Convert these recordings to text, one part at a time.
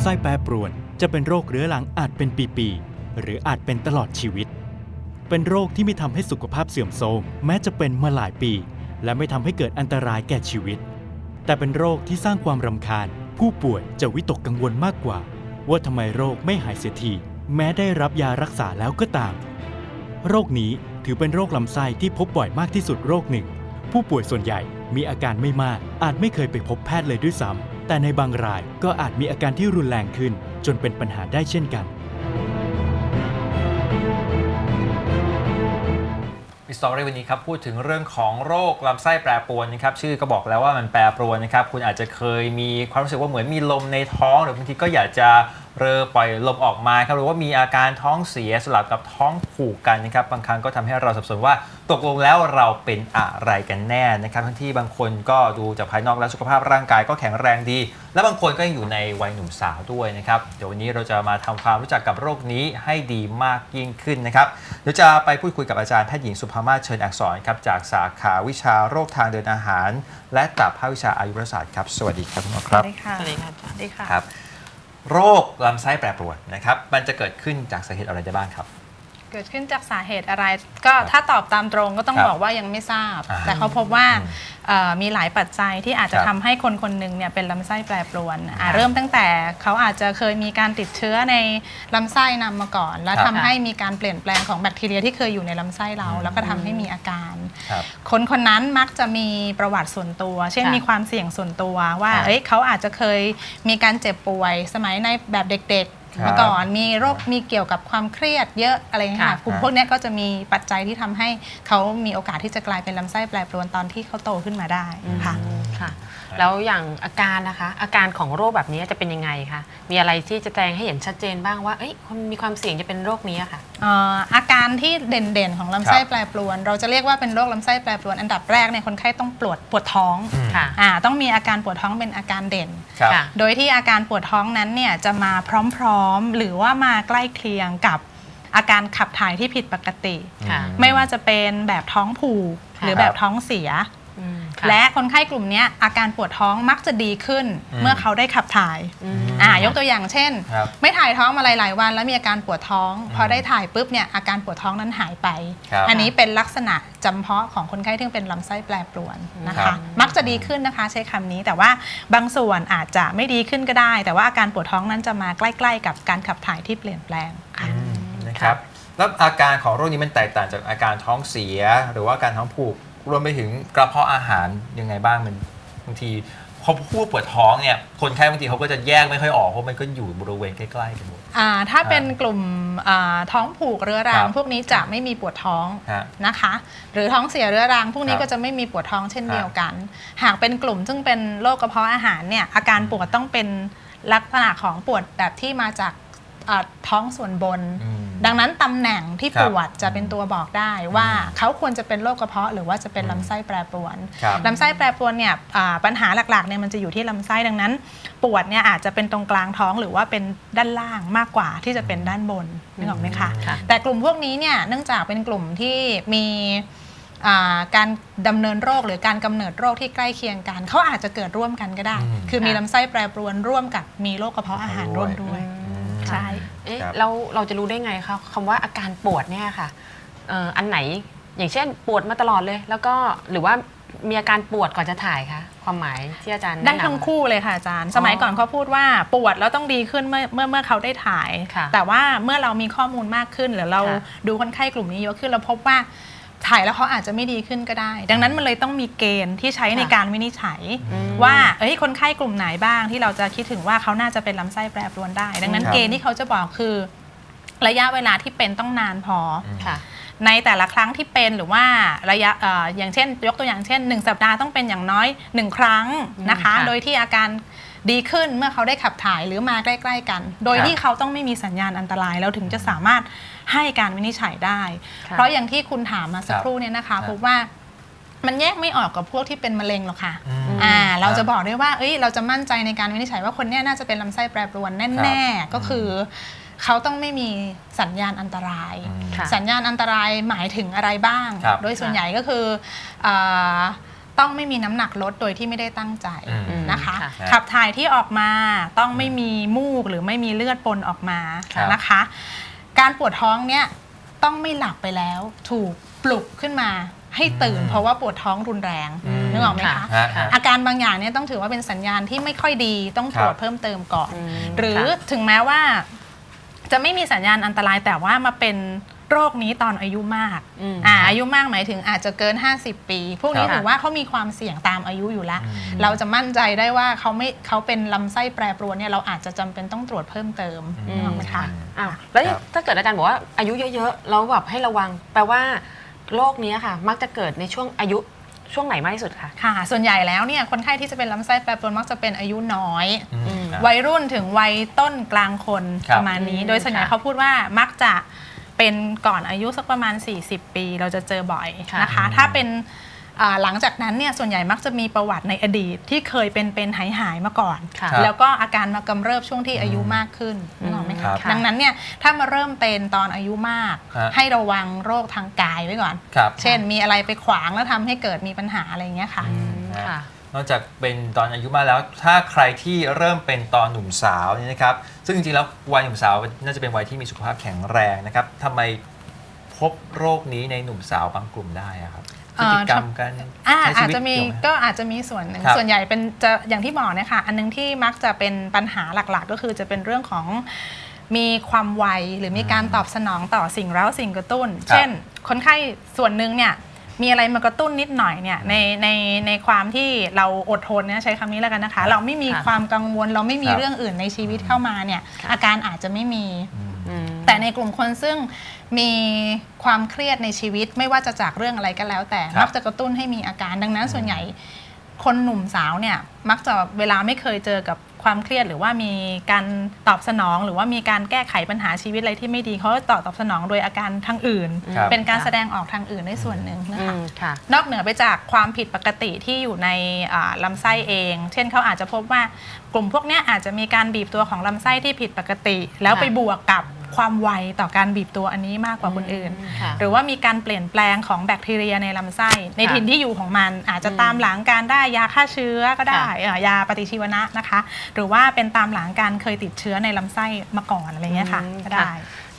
ำไส้แปรปรวน จะเป็นโรคเรื้อรังอาจเป็นปีๆหรืออาจเป็นตลอดชีวิต เป็นโรคที่ไม่ทำให้สุขภาพเสื่อมโทรมแม้จะเป็นมาหลายปี และไม่ทำให้เกิดอันตรายแก่ชีวิต แต่เป็นโรคที่สร้างความรำคาญ ผู้ป่วยจะวิตกกังวลมากกว่า ว่าทำไมโรคไม่หายเสียทีแม้ได้รับยารักษาแล้วก็ตาม โรคนี้ถือเป็นโรคลำไส้ที่พบบ่อยมากที่สุดโรคหนึ่ง ผู้ป่วยส่วนใหญ่มีอาการไม่มากอาจไม่เคยไปพบแพทย์เลยด้วยซ้ำ แต่ในบางรายก็อาจมีอาการที่รุนแรงขึ้น จนเป็นปัญหาได้เช่นกัน มิสตอรี่วันนี้ครับพูดถึงเรื่องของโรคลำไส้แปรปรวนนะครับชื่อก็บอกแล้วว่ามันแปรปรวนนะครับคุณอาจจะเคยมีความรู้สึกว่าเหมือนมีลมในท้อง หรือบางทีก็อยากจะเรอปล่อยลมออกมาครับหรือว่ามีอาการท้องเสียสลับกับท้องผูกกันนะครับบางครั้งก็ทำให้เราสับสนว่าตกลงแล้วเราเป็นอะไรกันแน่นะครับทั้งที่บางคนก็ดูจากภายนอกแล้วสุขภาพร่างกายก็แข็งแรงดี และบางคนก็ยังอยู่ในวัยหนุ่มสาวด้วยนะครับเดี๋ยววันนี้เราจะมาทำความรู้จักกับโรคนี้ให้ดีมากยิ่งขึ้นนะครับเดี๋ยวจะไปพูดคุยกับอาจารย์แพทย์หญิงสุภามาศเชิญอักษรครับจากสาขาวิชาโรคทางเดินอาหาร และตับภาควิชาอายุรศาสตร์ครับสวัสดีครับคุณหมอครับสวัสดีค่ะสวัสดีค่ะอาจารย์สวัสดีค่ะครับ โรคลำไส้แปรปรวนนะครับ มันจะเกิดขึ้นจากสาเหตุอะไรได้บ้างครับ เกิดขึ้นจากสาเหตุอะไร ก็ครับถ้าตอบตามตรงก็ต้องครับบอกว่ายังไม่ทราบ อ่าแต่เขาพบว่าอืมเอ่อมีหลายปัจจัยที่อาจจะครับทำให้คนคนหนึ่งเนี่ยเป็นลำไส้แปรปรวนอะครับเริ่มตั้งแต่เขาอาจจะเคยมีการติดเชื้อในลำไส้นำมาก่อน แล้วครับ ทำให้มีการเปลี่ยนแปลงของแบคทีเรียที่เคยอยู่ในลำไส้เราอืมแล้วก็ทำให้มีอาการ ครับ คนคนนั้นมักจะมีประวัติส่วนตัว เช่นค่ะมีความเสี่ยงส่วนตัวว่าครับเอ้ยเขาอาจจะเคยมีการเจ็บป่วย สมัยในแบบเด็ก ครับๆมาก่อนมีโรคมีเกี่ยวกับความเครียดเยอะอะไรอย่างเงี้ยค่ะค่ะ กลุ่มพวกเนี้ยก็จะมีปัจจัยที่ทำให้เขามีโอกาสที่จะกลายเป็นลำไส้แปรปรวนตอนที่เขาโตขึ้นมาได้ค่ะ ค่ะ แล้วอย่างอาการนะคะ อาการของโรคแบบนี้จะเป็นยังไงคะมีอะไรที่จะแสดงให้เห็นชัดเจนบ้างว่าเอ้ยคนมีความเสี่ยงจะเป็นโรคนี้อะค่ะเอ่ออาการที่เด่นๆของลำไส้ครับแปรปรวน เราจะเรียกว่าเป็นโรคลำไส้แปรปรวน อันดับแรกเนี่ยคนไข้ต้องปวดปวดท้องอืมค่ะอ่าต้องมีอาการปวดท้องเป็นอาการเด่นครับค่ะโดยที่อาการปวดท้องนั้นเนี่ยจะมาพร้อมๆ หรือว่ามาใกล้เคียงกับอาการขับถ่ายที่ผิดปกติค่ะไม่ว่าจะเป็นแบบท้องผูกค่ะหรือแบบท้องเสียอืมค่ และคนไข้กลุ่มเนี้ยอาการปวดท้องมักจะดีขึ้นอืมเมื่อเขาได้ขับถ่ายอืมอ่ายกตัวอย่างเช่นครับไม่ถ่ายท้องมาหลายๆวัน แล้วมีอาการปวดท้องอืมพอได้ถ่ายปุ๊บเนี่ยอาการปวดท้องนั้นหายไปครับอันนี้เป็นลักษณะจำเพาะของคนไข้ที่เป็นลำไส้แปรปรวนนะครัคะบมักจะดีขึ้นนะคะใช้คำนี้แต่ว่าบางส่วนอาจจะไม่ดีขึ้นก็ได้ แต่ว่าอาการปวดท้องนั้นจะมาใกล้ ๆ กับการขับถ่ายที่เปลี่ยนแปลงค่ะอืมนะครับแล้วอาการของโรคนี้มันแตกต่างจากอาการท้องเสียหรือว่าอาการท้องผูก รวมไปถึงกระเพาะอาหารยังไงบ้างมันบางทีพอพูดปวดท้องเนี่ยคนไข้บางทีเขาก็จะแยกไม่ค่อยออกเพราะมันก็อยู่บริเวณใกล้ๆกันหมด อ่าถ้าเป็นกลุ่มอ่าท้องผูกเรื้อรัคงรับพวกนี้จะไม่มีปวดท้องฮะนะคะ หรือท้องเสียเรื้อรัง พวกนี้ครับก็จะไม่มีปวดท้องเช่นครับเดียวกัน หากเป็นกลุ่มซึ่งเป็นโรคกระเพาะอาหารเนี่ยอาการปวดต้องเป็นลักษณะของปวดแบบที่มาจากอ่าท้องส่วนบน อืม ดังนั้นตำแหน่งที่ครับปวดจะเป็นตัวบอกได้ว่าอืมเขาควรจะเป็นโรคกระเพาะหรือว่าจะเป็นอืมลำไส้แปรปรวนครับลำไส้แปรปรวนเนี่ยอ่าปัญหาหลักๆเนี่ยมันจะอยู่ที่ลำไส้ดังนั้น ปวดเนี่ยอาจจะเป็นตรงกลางท้องหรือว่าเป็นด้านล่างมากกว่าที่จะเป็นด้านบนนึกออกไหมคะ ค่ะ แต่กลุ่มพวกนี้เนี่ยเนื่องจากเป็นกลุ่มที่มีอ่าการดำเนินโรคหรือการกำเนิดโรคที่ใกล้เคียงกัน เขาอาจจะเกิดร่วมกันก็ได้ อืมคือมีค่ะ ลำไส้แปรปรวนร่วมกับมีโรคกระเพาะอาหารร่วมด้วย อืม ใช่ เอ๊ะครับเราเราจะรู้ได้ไงคะคำว่าอาการปวดเนี่ยค่ะเอ่ออันไหนอย่างเช่นปวดมาตลอดเลย แล้วก็หรือว่ามีอาการปวดก่อนจะถ่ายคะความหมายที่อาจารย์ได้แนะนำ ทั้งคู่เลยค่ะอาจารย์ สมัยก่อนเขาพูดว่าปวดแล้วต้องดีขึ้นเมื่อเมื่อเมื่อเขาได้ถ่าย ค่ะแต่ว่าเมื่อเรามีข้อมูลมากขึ้นหรือเราค่ะ ดูคนไข้กลุ่มนี้เยอะขึ้นเราพบว่า ถ่ายแล้วเขาอาจจะไม่ดีขึ้นก็ได้ ดังนั้นมันเลยต้องมีเกณฑ์ที่ใช้ในการวินิจฉัยอืมว่าเอ้ยคนไข้กลุ่มไหนบ้างที่เราจะคิดถึงว่าเขาน่าจะเป็นลำไส้แปรปรวนได้ ดังนั้นครับเกณฑ์ที่เขาจะบอกคือ ระยะเวลาที่เป็นต้องนานพออมค่ะ ในแต่ละครั้งที่เป็นหรือว่าระยะเอ่ออย่างเช่น ยกตัวอย่างเช่น 1 สัปดาห์ต้องเป็นอย่างน้อย 1 ครั้งนะคะอืมค่ะ โดยที่อาการดีขึ้นเมื่อเขาได้ขับถ่ายหรือมาใกล้ ๆ กัน โดยครับ ที่เขาต้องไม่มีสัญญาณอันตราย แล้วถึงจะสามารถ ให้การวินิจฉัยได้ค่ะเพราะอย่างที่คุณถามมาสักครับครู่เนี่ยนะครัคะบพบว่ามันแยกไม่ออกกับพวกที่เป็นมะเร็งหรอกค่ะอืมอ่า เราจะคบอกได้ว่า เอ้ย เราจะมั่นใจในการวินิจฉัยว่าคนเนี้ยน่าจะเป็นลำไส้แปรปรวนแน่ๆ ก็คือ เขาต้องไม่มีสัญญาณอันตรายอืมค่ะสัญญาณอันตรายหมายถึงอะไรบ้างครับโดยส่วนใหญ่ก็คือเออต้องไม่มีน้ำหนักลดโดยที่ไม่ได้ตั้งใจอืมนะคะค่ะขับถ่ายที่ออกมาต้องไม่มีมูกหรือไม่มีเลือดปนออกมาครับนะคะ การปวดท้องเนี่ยต้องไม่หลับไปแล้ว ถูกปลุกขึ้นมาให้ตื่น เพราะว่าปวดท้องรุนแรงอืมนึกออกไหมคะฮะฮะ อาการบางอย่างเนี่ยต้องถือว่าเป็นสัญญาณที่ไม่ค่อยดีต้องตรวจครับ เพิ่มเติมก่อนอืมหรือค่ะถึงแม้ว่า จะไม่มีสัญญาณอันตรายแต่ว่ามาเป็น โรคนี้ตอนอายุมากอืมอ่าอายุมากหมายถึงอาจจะเกิน 50 ปี พวกนี้ครับถือว่าเขามีความเสี่ยงตามอายุอยู่แล้วอืมเราจะมั่นใจได้ว่าเขาไม่เขาเป็นลำไส้แปรปรวนเนี่ยเราอาจจะจำเป็นต้องตรวจเพิ่มเติมอืมนึกออกไหมคะอะแล้วครับถ้าเกิดอาจารย์บอกว่าอายุเยอะๆแล้วแบบให้ระวังแปลว่าโรคนี้ค่ะ มักจะเกิดในช่วงอายุช่วงไหนมากที่สุดคะค่ะ ส่วนใหญ่แล้วเนี่ยคนไข้ที่จะเป็นลำไส้แปรปรวนมักจะเป็นอายุน้อยอืมวัยรุ่นถึงวัยต้นกลางคนครับประมาณนี้อืมโดยส่วนใหญ่ค่ะเขาพูดว่ามักจะ เป็นก่อนอายุสักประมาณ 40 ปี เราจะเจอบ่อยค่ะนะคะ ถ้าเป็นอ่าหลังจากนั้นเนี่ยส่วนใหญ่มักจะมีประวัติในอดีตที่เคยเป็นเป็นหายหายๆมาก่อนค่ะแล้วก็อาการมากำเริบช่วงที่อายุมากขึ้นนึกออกไหมครัคะบดังนั้นเนี่ยถ้ามาเริ่มเป็นตอนอายุมากฮะให้ระวังโรคทางกายไว้ก่อนครับเช่นมีอะไรไปขวางแล้วทำให้เกิดมีปัญหาอะไรอย่างเงี้ยค่ะอืมค่ะ นอกจากเป็นตอนอายุมากแล้ว ถ้าใครที่เริ่มเป็นตอนหนุ่มสาวเนี่ยนะครับ ซึ่งจริงๆแล้ววัยหนุ่มสาวน่าจะเป็นวัยที่มีสุขภาพแข็งแรงนะครับทำไมพบโรคนี้ในหนุ่มสาวบางกลุ่มได้อะครับพเอ่ฤอติกรรมการอ่าใช้อาชีจวิตจะมีเกี่ยวไหมก็อาจจะมีส่วนหนึ่งครับส่วนใหญ่เป็นจะอย่างที่บอกเนี่ยค่ะอันนึงที่มักจะเป็นปัญหาหลักๆ ก็คือจะเป็นเรื่องของมีความไวหรือมีการตอบสนองต่อสิ่งเร้าสิ่งกระตุ้นครับเช่น คนไข้ส่วนหนึ่งเนี่ย มีอะไรมากระตุ้นนิดหน่อยเนี่ยในในในความที่เราอดทนเนี่ยใช้คำนี้แล้วกันนะคะ เราไม่มีค่ะความกังวล เราไม่มีครับ เรื่องอื่นในชีวิตเข้ามาเนี่ยอาการอาจจะไม่มีอืมอืม แต่ในกลุ่มคนซึ่งมีความเครียดในชีวิตไม่ว่าจะจากเรื่องอะไรก็แล้ว แต่ครับมักจะกระตุ้นให้มีอาการดังนั้นส่วนใหญ่ คนหนุ่มสาวเนี่ยมักจะเวลาไม่เคยเจอกับความเครียดหรือว่ามีการตอบสนอง หรือว่ามีการแก้ไขปัญหาชีวิตอะไรที่ไม่ดีเขาจะตอบตอบสนองโดยอาการทางอื่น ครับ เป็นการแสดงออกทางอื่นได้ส่วนหนึ่งนะอืคะ มค่ะ นอกเหนือไปจากความผิดปกติที่อยู่ในอ่าลำไส้เอง เช่นเขาอาจจะพบว่ากลุ่มพวกเนี้ยอาจจะมีการบีบตัวของลำไส้ที่ผิดปกติ แล้วค่ะไปบวกกับ ความไวต่อการบีบตัวอันนี้มากกว่าคนอื่น ค่ะหรือว่ามีการเปลี่ยนแปลงของแบคทีเรียในลำไส้ ในค่ะถิ่นที่อยู่ของมันอาจจะตามหลังการได้ยาฆ่าเชื้อก็ได้ค่ะเอ่อยาปฏิชีวนะนะคะ หรือว่าเป็นตามหลังการเคยติดเชื้อในลำไส้มาก่อนอะไรเงี้ยค่ะอืมก็ได้ ค่ะ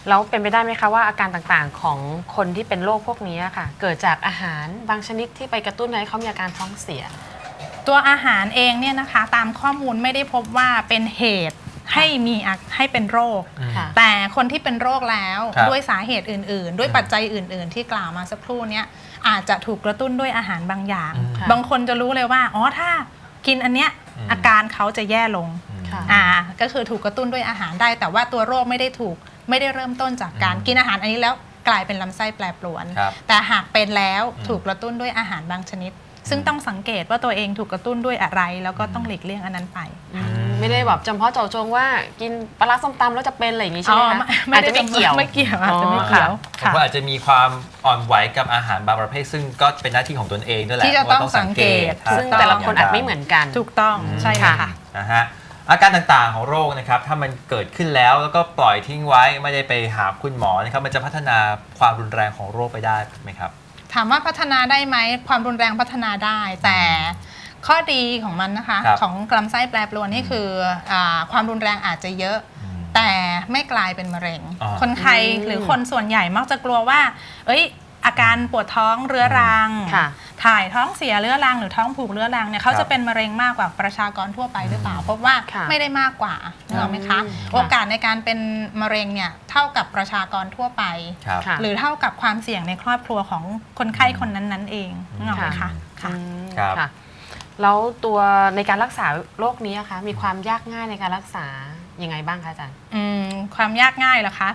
แล้วเป็นไปได้ไหมคะว่าอาการต่างๆของคนที่เป็นโรคพวกนี้ค่ะ เกิดจากอาหารบางชนิดที่ไปกระตุ้นให้เขามีอาการท้องเสีย ตัวอาหารเองเนี่ยนะคะตามข้อมูลไม่ได้พบว่าเป็นเหตุ ให้มีอาให้เป็นโรคอืมค่ะ แต่คนที่เป็นโรคแล้วครับด้วยสาเหตุอื่น ๆ ด้วยปัจจัยอื่น ๆ ที่กล่าวมาสักครู่เนี้ยอาจจะถูกกระตุ้นด้วยอาหารบางอย่าง อืมค่ะบางคนจะรู้เลยว่าอ๋อถ้ากินอันเนี้ยอืม อาการเขาจะแย่ลงอืมค่ะ อ่าก็คือถูกกระตุ้นด้วยอาหารได้ แต่ว่าตัวโรคไม่ได้ถูกไม่ได้เริ่มต้นจากการอืมกินอาหารอันนี้แล้วกลายเป็นลำไส้แปรปรวน ครับแต่หากเป็นแล้วอืมถูกกระตุ้นด้วยอาหารบางชนิด ซึ่งต้องสังเกตว่าตัวเองถูกกระตุ้นด้วยอะไร แล้วก็ต้องหลีกเลี่ยงอันนั้นไป อืม ไม่ได้แบบจำเพาะเจาะจงว่ากินปลาร้าส้มตำแล้วจะเป็นอะไรอย่างงี้ใช่ไหมคะไม่อาจได้จะไม่เกี่ยว ไม่เกี่ยวอาจจะไม่อ๋อเกี่ยวบางคนอาจจะมีความอ่อนไหวกับอาหารบางประเภท ซึ่งก็เป็นหน้าที่ของตนเองด้วยแหละที่จะว่าต้องสังเกตท่าซึ่งทางแต่ละคนอาจย่งรไม่เหมือนกัน ถูกต้องอืมใช่เลยค่ะค่ะนะฮะอาการต่างๆของโรคนะครับถ้ามันเกิดขึ้นแล้วแล้วก็ปล่อยทิ้งไว้ไม่ได้ไปหาคุณหมอนะครับมันจะพัฒนาความรุนแรงของโรคไปได้ไหมครับ ถามว่าพัฒนาได้ไหมความรุนแรงพัฒนาได้แต่ ข้อดีของมันนะคะ ครับ ของกลำไส้แปรปรวนนี่คืออาความรุนแรงอาจจะเยอะ อืม แต่ไม่กลายเป็นมะเร็งอ๋อคนไข้อืม หรือคนส่วนใหญ่มักจะกลัวว่า เอ้ย อาการปวดท้องเรื้อรัง ค่ะ ถ่ายท้องเสียเรื้อรังหรือท้องผูกเรื้อรังเนี่ยเขาครัจะบเป็นมะเร็งมากกว่าประชากรทั่วไปหรือเปล่าพบว่าค่ะไม่ได้มากกว่านึกออกไหมคะ อืม โอกาสในการเป็นมะเร็งเนี่ยเท่ากับประชากรทั่วไป ครับ ค่ะ หรือเท่ากับความเสี่ยงในครอบครัวของคนไข้คนนั้นๆเองนึกออกไหมคะค่ะ อืมครับ ค่ะ แล้วตัวในการรักษาโรคนี้นะคะมีความยากง่ายในการรักษายังไงบ้างคะอาจารย์ อืมความยากง่ายเหรอคะ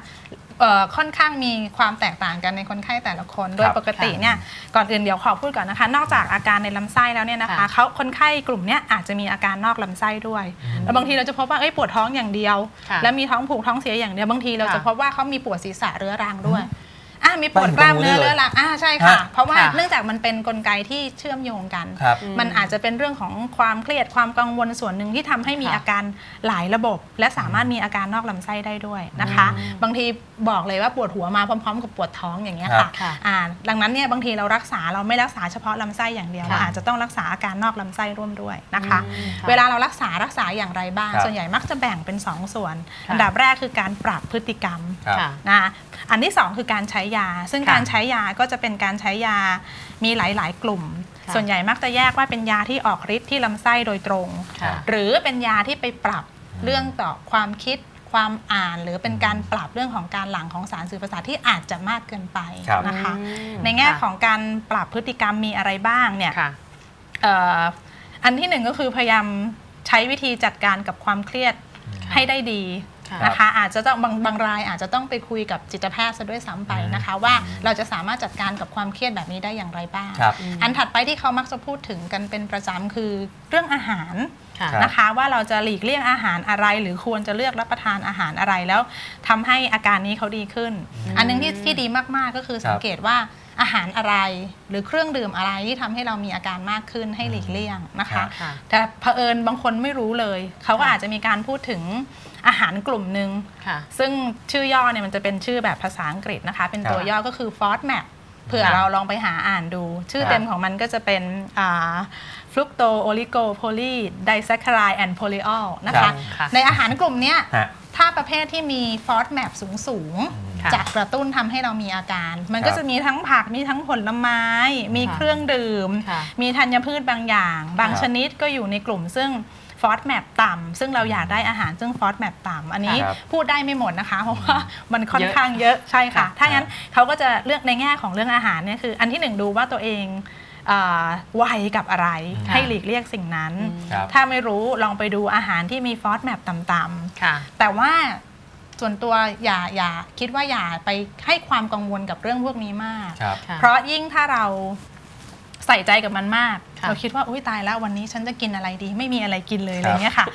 เอ่อค่อนข้างมีความแตกต่างกันในคนไข้แต่ละคน โดยปกติเนี่ยก่อนอื่นเดี๋ยวขอพูดก่อนนะคะ นอกจากอาการในลำไส้แล้วเนี่ยนะคะค่ะเขาคนไข้กลุ่มเนี้ยอาจจะมีอาการนอกลำไส้ด้วยอืมแล้วบางทีเราจะพบว่าเอ้ยปวดท้องอย่างเดียว ค่ะแล้วมีท้องผูกท้องเสียอย่างเดียวบางทีเราค่ะจะพบว่าเขามีปวดศีรษะเรื้อรังด้วยอะ มีปวดกล้ามเนื้อไปถึงตรงนู้นเลยเรื้อรังอ่าใช่ค่ะฮะเพราะว่าค่ะเนื่องจากมันเป็นกลไกที่เชื่อมโยงกัน ครับ มันอาจจะเป็นเรื่องของความเครียดความกังวลส่วนหนึ่งที่ทำให้มีค่ะอาการหลายระบบ และสามารถมีอาการนอกลำไส้ได้ด้วยนะคะอืมบางทีบอกเลยว่าปวดหัวมาพร้อม ๆ กับปวดท้องอย่างเงี้ยครัค่ะบค่ะอ่าดังนั้นเนี่ยบางทีเรารักษาเราไม่รักษาเฉพาะลำไส้อย่างเดียวค่ะ เราอาจจะต้องรักษาอาการนอกลำไส้ร่วมด้วยนะคะ อืมค่ะ เวลาเรารักษารักษาอย่างไรบ้าง ครับ ส่วนใหญ่มักจะแบ่งเป็น2ส่วน ค่ะ อันดับแรกคือการปรับพฤติกรรม ครับ ค่ะ นะอันที่2คือการใช้ยาซึ่งค่ะการใช้ยาก็จะเป็นการใช้ยามีหลาย ๆ กลุ่มค่ะส่วนใหญ่มักจะแยกว่าเป็นยาที่ออกฤทธิ์ที่ลำไส้โดยตรงค่ะหรือเป็นยาที่ไปปรับเรื่องต่อความคิดความอ่านหรือเป็นการปรับเรื่องของการหลั่งของสารสื่อประสาทที่อาจจะมากเกินไปครับนะคะอืมในแง่ค่ะของการปรับพฤติกรรมมีอะไรบ้างเนี่ยค่ะเอ่ออันที่หนึ่งก็คือพยายามใช้วิธีจัดการกับความเครียดค่ะให้ได้ดีค่ะ นะคะอาจจะต้องบางบางรายอาจจะต้องไปคุยกับจิตแพทย์ซะด้วยซ้ำไปนะคะ ว่าเราจะสามารถจัดการกับความเครียดแบบนี้ได้อย่างไรบ้าง ครับ อันถัดไปที่เขามักจะพูดถึงกันเป็นประจำคือเรื่องอาหาร ค่ะ ครับ นะคะว่าเราจะหลีกเลี่ยงอาหารอะไร หรือควรจะเลือกรับประทานอาหารอะไรแล้วทำให้อาการนี้เขาดีขึ้น อันหนึงที่ที่ดีมากๆก็คือสังเกตว่าอาหารอะไร หรือเครื่องดื่มอะไรที่ทำให้เรามีอาการมากขึ้นให้หลีกเลี่ยงนะคะค่ะ แต่เผอิญบางคนไม่รู้เลย เขาก็ค่ะอาจจะมีการพูดถึง อาหารกลุ่มหนึ่งค่ะ ซึ่งชื่อย่อเนี่ยมันจะเป็นชื่อแบบภาษาอังกฤษนะคะ เป็นตัวครับย่อก็คือ FODMAP เผื่อค่ะเราลองไปหาอ่านดู ชื่อครับเต็มของมันก็จะเป็นฟลุกโตโอลิโกโพลีไดแซคคารายแอนโพลีออลนะครัคะบค่ะในอาหารกลุ่มเนี้ยฮะถ้าประเภทที่มี FODMAP สูงสูงๆค่ะจะกระตุ้นทำให้เรามีอาการ มันครัก็บจะมีทั้งผักมีทั้งผลไม้ มีค่ะเครื่องดื่มค่ะมีธัญพืชบางอย่าง บางครับชนิดก็อยู่ในกลุ่มซึ่ง ฟอสแมปต่ำซึ่งเราอยากได้อาหารซึ่งฟอสแมปต่ำอันนี้ครับพูดได้ไม่หมดนะคะ เพราะว่ามันค่อนเยอะข้างเยอะใช่ค่ะค่ะ ถ้างั้นเขาก็จะเลือกในแง่ของเรื่องอาหารเนี่ยคือ อันที่หนึ่งดูว่าตัวเองเอ่อวัยกับอะไรค่ะให้หลีกเลี่ยงสิ่งนั้นครับถ้าไม่รู้ลองไปดูอาหารที่มีฟอสแมปต่ำๆค่ะแต่ว่าส่วนตัวอย่าอย่าคิดว่าอย่าไปให้ความกังวลกับเรื่องพวกนี้มากครับค่ะเพราะยิ่งถ้าเราใส่ใจกับมันมากค่ะเราคิดว่าอุ้ยตายแล้ววันนี้ฉันจะกินอะไรดี ไม่มีอะไรกินเลยคอะรับไรเงี้ยค่ะ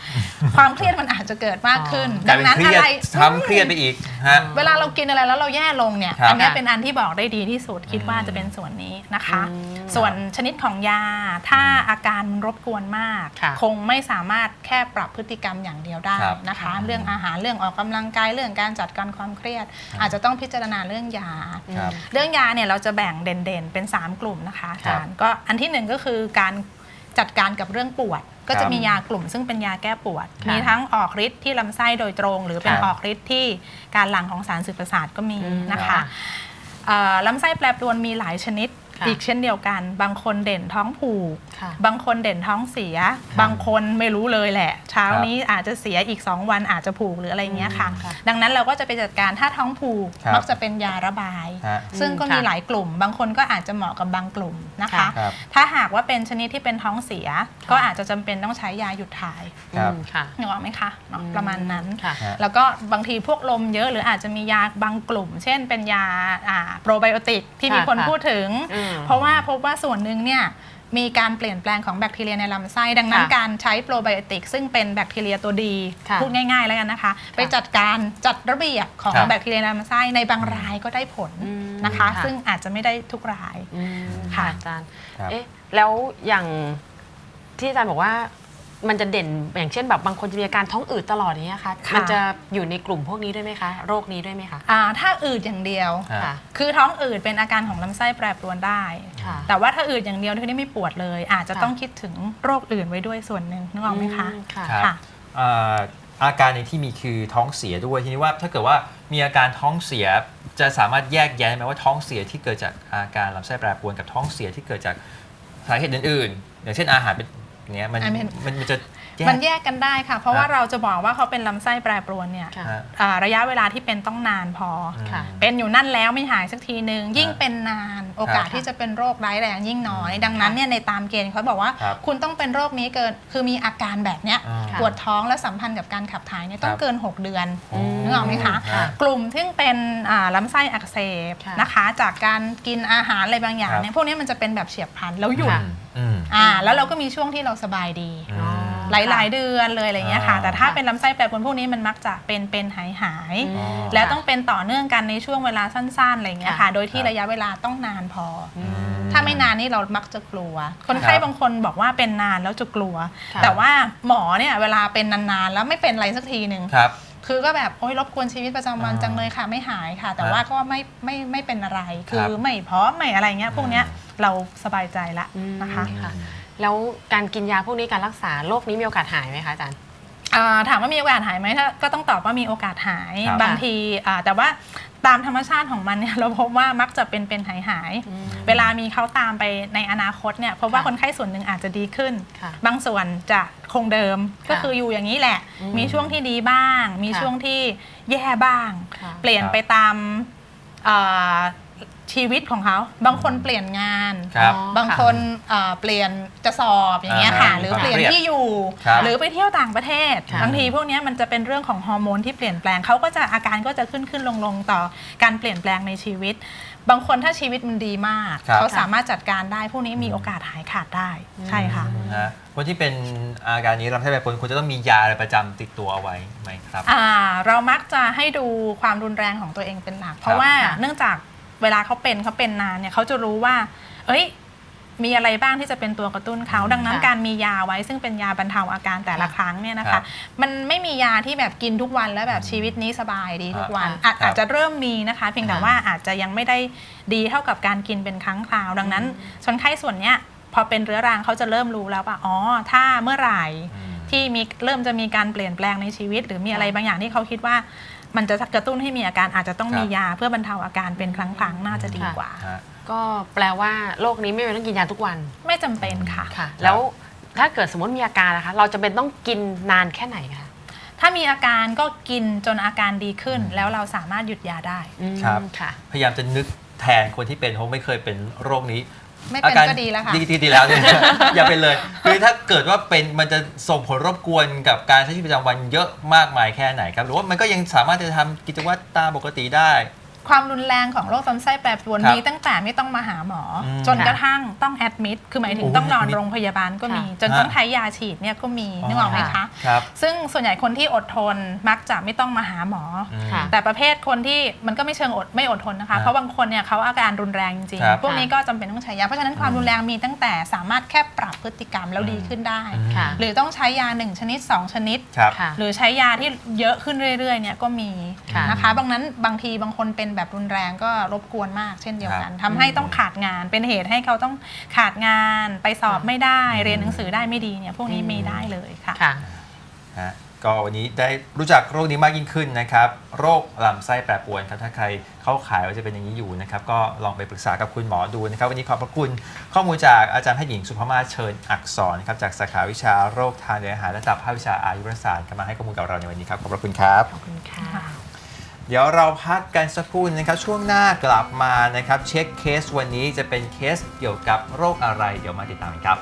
ความเครียดมันอาจจะเกิดมากขึ้นกลาดัยงเป็นนั้นเครีอะยดไรทำเครียดไปอีกฮะเวลาเรากินอะไรแล้วเราแย่ลงเนี่ยครับอันเนี้ยค่ะเป็นอันที่บอกได้ดีที่สุดคิดว่าจะเป็นส่วนนี้นะคะอืมส่วนชนิดของยาถ้าอาการมันรบกวนมากค่ะคงไม่สามารถแค่ปรับพฤติกรรมอย่างเดียวได้ครับนะคะค่ะเรื่องอาหารเรื่องออกกำลังกายเรื่องการจัดการความเครียด อาจจะต้องพิจารณาเรื่องยาครับเรื่องยาเนี่ยเราจะแบ่งเด่นๆเป็น 3 กลุ่มนะคะอาครับจารย์ก็อันที่หนึ่งก็คือการจัดการกับเรื่องปวด ก็ครัจะบมียากลุ่มซึ่งเป็นยาแก้ปวดค่ะมีทั้งออกฤทธิ์ที่ลำไส้โดยตรง หรือเป็นครับออกฤทธิ์ที่การหลั่งของสารสื่อประสาทก็มีอืมนะคะค่ะเอ่อลำไส้แปรปรวนมีหลายชนิดค่ะ อีกเช่นเดียวกัน บางคนเด่นท้องผูกค่ะบางคนเด่นท้องเสีย บางคนไม่รู้เลยแหละ เช้าครับนี้อาจจะเสียอีก 2 วันอาจจะผูกหรืออะไรเงี้ยค่ะอืมค่ะดังนั้นเราก็จะไปจัดการถ้าท้องผูกครับมักจะเป็นยาระบายฮะซึ่งก็อืมมีค่ะหลายกลุ่ม บางคนก็อาจจะเหมาะกับบางกลุ่มนะคะค่ะครับถ้าหากว่าเป็นชนิดที่เป็นท้องเสีย ก็อาจจะจำเป็นต้องใช้ยาหยุดถ่ายครับอืมค่ะนึกออกไหมคะเนาะอืมประมาณนั้นค่ะฮะแล้วก็บางทีพวกลมเยอะหรืออาจจะมียาบางกลุ่ม เช่นเป็นยาโปรไบโอติกที่มีค่ะคนค่ะพูดถึงอืมเพราะว่าพบว่าส่วนหนึ่งเนี่ยมีการเปลี่ยนแปลงของแบคทีเรียในลำไส้ดังนั้นค่ะการใช้โปรไบโอติกซึ่งเป็นแบคทีเรียตัวดี ค่ะพูดง่ายๆแล้วกันนะคะ ไปจัดการจัดระเบียบของครับแบคทีเรียในลำไส้ในบางรายก็ได้ผลอืมนะคะ ค่ะ ซึ่งอาจจะไม่ได้ทุกราย อืมค่ะ ค่ะอาจารย์ ครับ เอ๊ะ แล้วอย่างที่อาจารย์บอกว่า มันจะเด่นอย่างเช่นแบบบางคนจะมีอาการท้องอืดตลอดอย่างเงี้ยค่ะค่ะ มันจะอยู่ในกลุ่มพวกนี้ด้วยไหมคะ โรคนี้ด้วยไหมคะ อ่าถ้าอืดอย่างเดียวฮะค่ะ คือท้องอืดเป็นอาการของลำไส้แปรปรวนได้ ค่ะ แต่ว่าถ้าอืดอย่างเดียวที่นี่ไม่ปวดเลย อาจจะค่ะ ต้องคิดถึงโรคอื่นไว้ด้วยส่วนหนึ่งนึกออกไหมคะ อืค่ะครับ ค่ะ อ่าอาการหนึ่งที่มีคือท้องเสียด้วยทีนี้ว่าถ้าเกิดว่ามีอาการท้องเสียจะสามารถแยกแยะได้ไหมว่าท้องเสียที่เกิดจากอาการลำไส้แปรปรวนกับท้องเสียที่เกิดจากสาเหตุอื่นๆ อย่างเช่นอาหารเป็นอย่าง เงี้ยมันอันเป็นมันมันจะแยกมันแยกกันได้ค่ะ เพราะว่าฮะเราจะบอกว่าเขาเป็นลำไส้แปรปรวนเนี่ยค่ะฮะอ่าระยะเวลาที่เป็นต้องนานพอออืมค่ะเป็นอยู่นั่นแล้วไม่หายสักทีหนึ่งยิ่งเป็นนานโอกาสครับที่จะเป็นโรคร้ายแรงยิ่งน้อย ดังนั้นเนี่ยในตามเกณฑ์เขาบอกว่าครับคุณต้องเป็นโรคนี้เกินคือมีอาการแบบเนี้ยอ่าปวดท้องและสัมพันธ์กับการขับถ่ายเนี่ยต้อคงรับเกิน 6 เดือนอืมนึ กออกไหมคะ ฮะ กลุ่มที่เป็นอ่าลำไส้อักเสบค่ะนะคะ จากการกินอาหารอะไรบางอย่างครับ เนี่ยพวกนี้มันจะเป็นแบบเฉียบพลันแล้วหยุดค่ะ อืม อ่าแล้วเราก็มีช่วงที่เราสบายดี อืม หลาย ๆ เดือนเลยอะไรเงี้ยค่ะ อ่า แต่ถ้าเป็นลำไส้แปรปรวนพวกนี้มันมักจะเป็นเป็นหายหายๆอืมแล้วต้องเป็นต่อเนื่องกันในช่วงเวลาสั้นๆอะไรเงี้ยค่ะ ค่ะ โดยที่ครับ ระยะเวลาต้องนานพอออืม ถ้าไม่นานนี่เรามักจะกลัว คนไข้ครับบางคนบอกว่าเป็นนานแล้วจะกลัว ค่ะ แต่ว่าหมอเนี่ยเวลาเป็นนานๆแล้วไม่เป็นอะไรสักทีหนึ่งครับ คือก็แบบโอ๊ยรบกวนชีวิตประจำวันอ่าจังเลยค่ะไม่หายค่ะ แต่ครับว่าก็ไม่ไม่ไม่เป็นอะไร คืครัอบไม่พร้อมไม่อะไรเงี้ยพวกเนี้ยอืมเราสบายใจละอืมนะคะค่ะแล้วการกินยาพวกนี้การรักษาโรคนี้มีโอกาสหายไหมคะอาจารย์อ่าถามว่ามีโอกาสหายไหมถ้าก็ต้องตอบว่ามีโอกาสหายครับบางทีอ่าแต่ว่า ตามธรรมชาติของมันเนี่ยเราพบว่ามักจะเป็นเป็นหายหายๆอืมเวลามีเขาตามไปในอนาคตเนี่ยพบว่าค่ะคนไข้ส่วนหนึ่งอาจจะดีขึ้นค่ะบางส่วนจะคงเดิมค่ะก็คืออยู่อย่างนี้แหละอืมมีช่วงที่ดีบ้าง มีค่ะช่วงที่แย่บ้างค่ะเปลี่ยนไปตามอ่า ชีวิตของเขาบางคนเปลี่ยนงาน ครับอ๋อบางคนเอ่อเปลี่ยนจะสอบอย่างเงี้ยค่ะ อ่าหรือความเปลี่ยนเครียดที่อยู่ ครับหรือไปเที่ยวต่างประเทศค่ะบางทีพวกเนี้ยมันจะเป็นเรื่องของฮอร์โมนที่เปลี่ยนแปลงเขาก็จะอาการก็จะขึ้นขึ้นลงลงต่อการเปลี่ยนแปลงในชีวิต บางคนถ้าชีวิตมันดีมาก ครับ เขาสามารถจัดการได้พวกนี้มีโอกาสหายขาดได้ใช่ค่ะ นะฮะคนที่เป็นอาการนี้ลำไส้แปรปรวนควรจะต้องมียาอะไรประจำติดตัวเอาไว้ไหมครับ อ่าเรามักจะให้ดูความรุนแรงของตัวเองเป็นหลัก เพราะว่าค่ะเนื่องจาก เวลาเขาเป็นเขาเป็นนานเนี่ยเขาจะรู้ว่า เอ้ย มีอะไรบ้างที่จะเป็นตัวกระตุ้นเขาดังนั้นค่ะการมียาไว้ซึ่งเป็นยาบรรเทาอาการแต่ละค่ะครั้งเนี่ยนะครัคะ บมันไม่มียาที่แบบกินทุกวันแล้วแบบชีวิตนี้สบายดีทุกวันค่ะอาจอาจจะเริ่มมีนะคะ เพียงแต่ค่ะ ว่าอาจจะยังไม่ได้ดีเท่ากับการกินเป็นครั้งคราว ดังนั้นคนไข้ส่วนเนี้ยพอเป็นเรื้อรังเขาจะเริ่มรู้แล้วว่าอ๋อถ้าเมื่อไหร่ อืม ที่มีเริ่มจะมีการเปลี่ยนแปลงในชีวิต หรือมีอะไรบางอย่างที่เขาคิดว่า มันจะกระตุ้นให้มีอาการอาจจะต้องครับมียาเพื่อบรรเทาอาการเป็นครั้งๆ น่าจะดีกว่า ฮะ ก็แปลว่าโรคนี้ไม่จำเป็นต้องกินยาทุกวันไม่จำเป็นค่ะ ค่ะ แล้วถ้าเกิดสมมติมีอาการนะคะ เราจะเป็นต้องกินนานแค่ไหนคะถ้ามีอาการก็กินจนอาการดีขึ้น แล้วเราสามารถหยุดยาได้ อืมครับ ค่ะ พยายามจะนึกแทนคนที่เป็นเพราะไม่เคยเป็นโรคนี้ ไม่เป็นอาารก็ดีแล้วค่ะดีดีดีแล้วเนี่ยอย่าเป็นเลย คือถ้าเกิดว่าเป็นมันจะส่งผลรบกวนกับการใช้ชีวิตประจำวันเยอะมากมายแค่ไหนครับ หรือว่ามันก็ยังสามารถจะทำกิจวัตรตามปกติได้ ความรุนแรงของโรคลำไส้แปรปรวนครับมีตั้งแต่ไม่ต้องมาหาหมออมจนกระทั่งต้องแอดมิดคือหมายถึงโอ้ต้องนอน admit โรงพยาบาลก็มีค่ะจนต้องใช้ยาฉีดเนี่ยก็มีนึกออกไหมอ๋อคะ ครับซึ่งส่วนใหญ่คนที่อดทนมักจะไม่ต้องมาหาหมอออืม ค่ะ แต่ประเภทคนที่มันก็ไม่เชิงอดไม่อดทนนะคะครับเพราะบางคนเนี่ยเขาอาการรุนแรงจริงครับๆพวกนี้ก็จำเป็นต้องใช้ยาเพราะฉะนั้นความอืมรุนแรงมีตั้งแต่สามารถแค่ปรับพฤติกรรมแล้วอืมดีขึ้นได้อืมค่ะ หรือต้องใช้ยา 1 ชนิด 2 ชนิด ครับ ค่ะ หรือใช้ยาที่เยอะขึ้นเรื่อยๆเนี่ยก็มีค่ะ นะคะบางนั้นบางทีบางคนเป็นแบบรุนแรงก็รบกวนมากเช่นเดียวกันครับทำให้ต้องขาดงานเป็นเหตุให้เขาต้องขาดงานไปสอบไม่ได้อืมเรียนหนังสือได้ไม่ดีเนี่ยพวกนี้มีได้เลยค่ะค่ะฮะก็วันนี้ได้รู้จักโรคนี้มากยิ่งขึ้นนะครับ โรคลำไส้แปรปรวนครับถ้าใครเข้าขายว่าจะเป็นอย่างนี้อยู่นะครับ ก็ลองไปปรึกษากับคุณหมอดูนะครับ วันนี้ขอบพระคุณข้อมูลจากอาจารย์แพทย์หญิงสุภามาศเชิญอักษรครับจากสาขาวิชาโรคทางเดินอาหารระดับภาควิชาอายุรศาสตร์ก็มาให้ข้อมูลกับเราในวันนี้ครับขอบพระคุณครับขอบคุณค่ะ เดี๋ยวเราพักกันสักครู่นะครับ ช่วงหน้ากลับมานะครับ เช็คเคสวันนี้จะเป็นเคสเกี่ยวกับโรคอะไร เดี๋ยวมาติดตามกันครับ